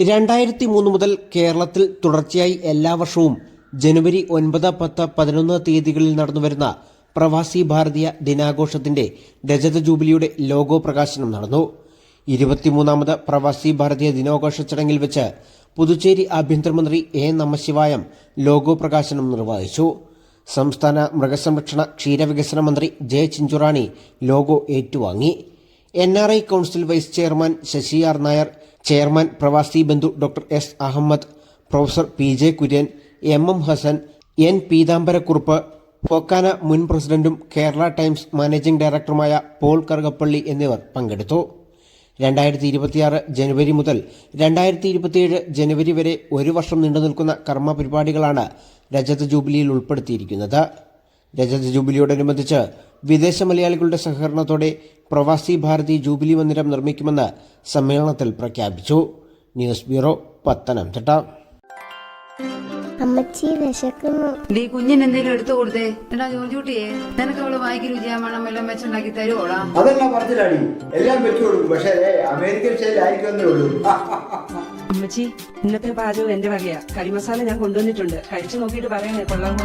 രണ്ടായിരത്തി മൂന്ന് മുതൽ കേരളത്തിൽ തുടർച്ചയായി എല്ലാ വർഷവും ജനുവരി ഒൻപത് പത്ത് പതിനൊന്ന് തീയതികളിൽ നടന്നുവരുന്ന പ്രവാസി ഭാരതീയ ദിനാഘോഷത്തിന്റെ രജത ജൂബിലിയുടെ ലോഗോ പ്രകാശനം നടന്നു. ഇരുപത്തിമൂന്നാമത് പ്രവാസി ഭാരതീയ ദിനാഘോഷ ചടങ്ങിൽ വെച്ച് പുതുച്ചേരി ആഭ്യന്തരമന്ത്രി എ നമശിവായം ലോഗോ പ്രകാശനം നിർവഹിച്ചു. സംസ്ഥാന മൃഗസംരക്ഷണ ക്ഷീരവികസന മന്ത്രി ജെ ചിഞ്ചുറാണി ലോഗോ ഏറ്റുവാങ്ങി. N R I council vice chairman Sasi R Nair chairman പ്രവാസി ബന്ധു doctor S Ahammed professor P J Kurien M M Hassan N Peethambarakurup Fokana മുൻ പ്രസിഡന്റും കേരള ടൈംസ് മാനേജിംഗ് ഡയറക്ടറുമായ പോൾ കറുകപ്പള്ളി എന്നിവർ പങ്കെടുത്തു. രണ്ടായിരത്തി ഇരുപത്തിയാറ് ജനുവരി മുതൽ രണ്ടായിരത്തി ഇരുപത്തിയേഴ് ജനുവരി വരെ ഒരു വർഷം നീണ്ടുനിൽക്കുന്ന കർമ്മ പരിപാടികളാണ് രജത ജൂബിലിയിൽ ഉൾപ്പെടുത്തിയിരിക്കുന്നത്. രജത ജൂബിലിയോടനുബന്ധിച്ച് വിദേശ മലയാളികളുടെ സഹകരണത്തോടെ പ്രവാസി ഭാരതി ജൂബിലി മന്ദിരം നിർമ്മിക്കുമെന്ന് സമ്മേളനത്തിൽ പ്രഖ്യാപിച്ചു. News bureau Pathanamthitta. അമ്മച്ചി വിശക്കുന്നു. നീ കുഞ്ഞിന് എന്തെങ്കിലും എടുത്തു കൊടുത്തേ. എന്നാ ജോർജൂട്ടിയെ നിനക്ക് അവൾ വായിക്ക് രുചിയാമണം എല്ലാം വെച്ചുണ്ടാക്കി തരുവോളാ അതെല്ലാം പറഞ്ഞില്ലാടി. എല്ലാം വെച്ചു കൊടുക്കും പക്ഷേ അമേരിക്കൻ സ്റ്റൈലായിരിക്കുമെന്നേ ഉള്ളൂ. അമ്മച്ചി ഇന്നത്തെ പാചകം എന്റെ വകയാ. കരിമസാല ഞാൻ കൊണ്ടുവന്നിട്ടുണ്ട്. കഴിച്ചു നോക്കിയിട്ട് പറയണേ കൊള്ളാമോ